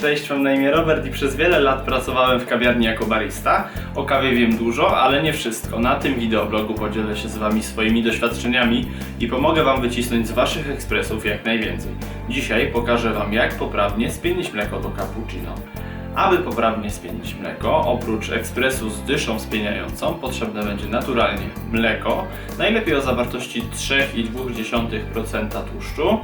Cześć, mam na imię Robert i przez wiele lat pracowałem w kawiarni jako barista. O kawie wiem dużo, ale nie wszystko. Na tym wideoblogu podzielę się z Wami swoimi doświadczeniami i pomogę Wam wycisnąć z Waszych ekspresów jak najwięcej. Dzisiaj pokażę Wam, jak poprawnie spienić mleko do cappuccino. Aby poprawnie spienić mleko, oprócz ekspresu z dyszą spieniającą, potrzebne będzie naturalnie mleko, najlepiej o zawartości 3,2% tłuszczu.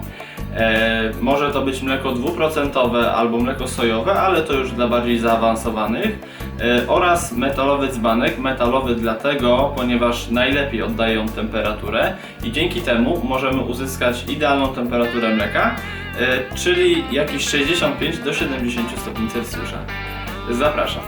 E, może to być mleko dwuprocentowe albo mleko sojowe, ale to już dla bardziej zaawansowanych. E, oraz metalowy dzbanek, metalowy dlatego, ponieważ najlepiej oddają temperaturę i dzięki temu możemy uzyskać idealną temperaturę mleka, e, czyli jakieś 65 do 70 stopni Celsjusza. Zapraszam.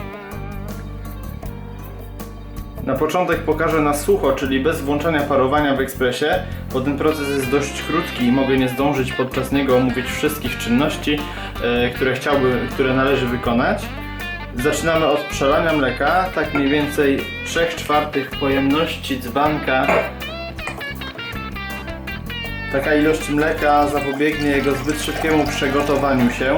Na początek pokażę na sucho, czyli bez włączania parowania w ekspresie, bo ten proces jest dość krótki i mogę nie zdążyć podczas niego omówić wszystkich czynności, e, które chciałby, które należy wykonać. Zaczynamy od przelania mleka, tak mniej więcej 3 czwartych pojemności dzbanka. Taka ilość mleka zapobiegnie jego zbyt szybkiemu przegotowaniu się.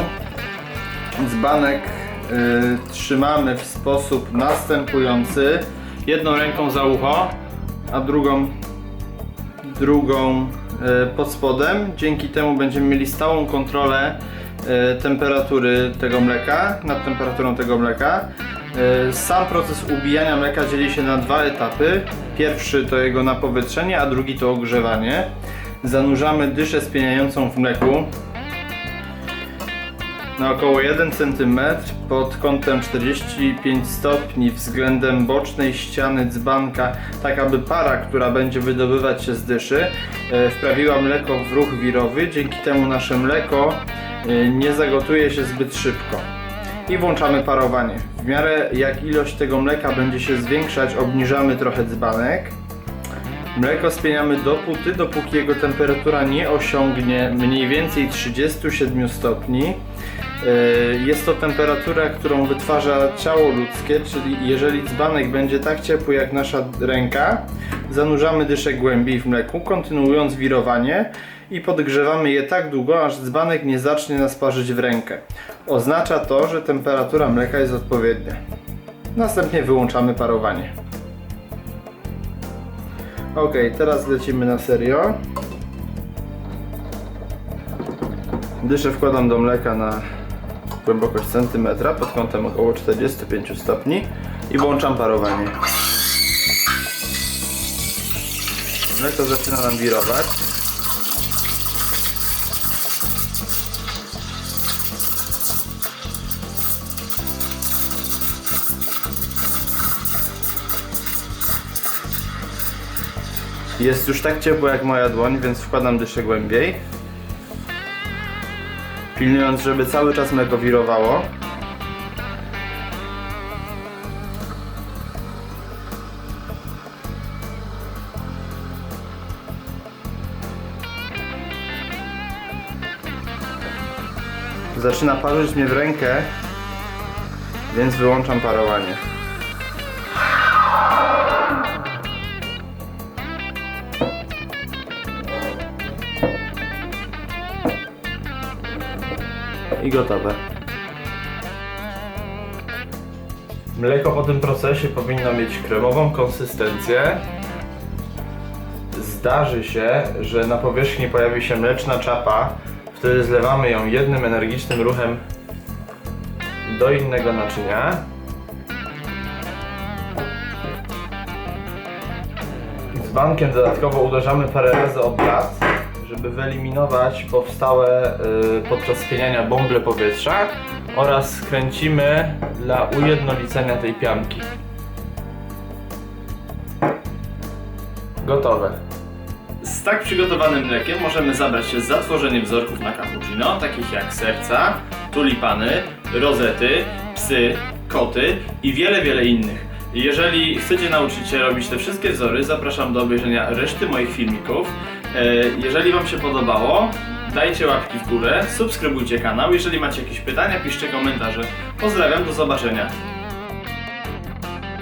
Dzbanek y, trzymamy w sposób następujący. Jedną ręką za ucho, a drugą, drugą y, pod spodem. Dzięki temu będziemy mieli stałą kontrolę y, temperatury tego mleka, nad temperaturą tego mleka. Y, Sam proces ubijania mleka dzieli się na dwa etapy. Pierwszy to jego napowietrzenie, a drugi to ogrzewanie. Zanurzamy dyszę spieniającą w mleku na około 1 cm pod kątem 45 stopni względem bocznej ściany dzbanka, tak aby para, która będzie wydobywać się z dyszy, e, wprawiła mleko w ruch wirowy. Dzięki temu nasze mleko e, nie zagotuje się zbyt szybko. I włączamy parowanie. W miarę jak ilość tego mleka będzie się zwiększać, obniżamy trochę dzbanek. Mleko spieniamy dopóty, dopóki jego temperatura nie osiągnie mniej więcej 37 stopni. Yy, Jest to temperatura, którą wytwarza ciało ludzkie, czyli jeżeli dzbanek będzie tak ciepły jak nasza ręka, zanurzamy dyszę głębiej w mleku, kontynuując wirowanie i podgrzewamy je tak długo, aż dzbanek nie zacznie nas parzyć w rękę. Oznacza to, że temperatura mleka jest odpowiednia. Następnie wyłączamy parowanie. Ok, teraz lecimy na serio. Dyszę wkładam do mleka na głębokość centymetra pod kątem około 45 stopni i włączam parowanie. Mleko zaczyna nam wirować. Jest już tak ciepło jak moja dłoń, więc wkładam dyszę głębiej. Pilnując, żeby cały czas mleko wirowało. Zaczyna parzyć mnie w rękę, więc wyłączam parowanie. I gotowe. Mleko po tym procesie powinno mieć kremową konsystencję. Zdarzy się, że na powierzchni pojawi się mleczna czapa. Wtedy zlewamy ją jednym energicznym ruchem do innego naczynia. Dzbankiem dodatkowo uderzamy parę razy o blat, żeby wyeliminować powstałe y, podczas spieniania bąble powietrza oraz skręcimy dla ujednolicenia tej pianki. Gotowe. Z tak przygotowanym mlekiem możemy zabrać się za tworzeniem wzorków na cappuccino, takich jak serca, tulipany, rozety, psy, koty i wiele, wiele innych. Jeżeli chcecie nauczyć się robić te wszystkie wzory, zapraszam do obejrzenia reszty moich filmików. E, Jeżeli Wam się podobało, dajcie łapki w górę, subskrybujcie kanał. Jeżeli macie jakieś pytania, piszcie komentarze. Pozdrawiam, do zobaczenia.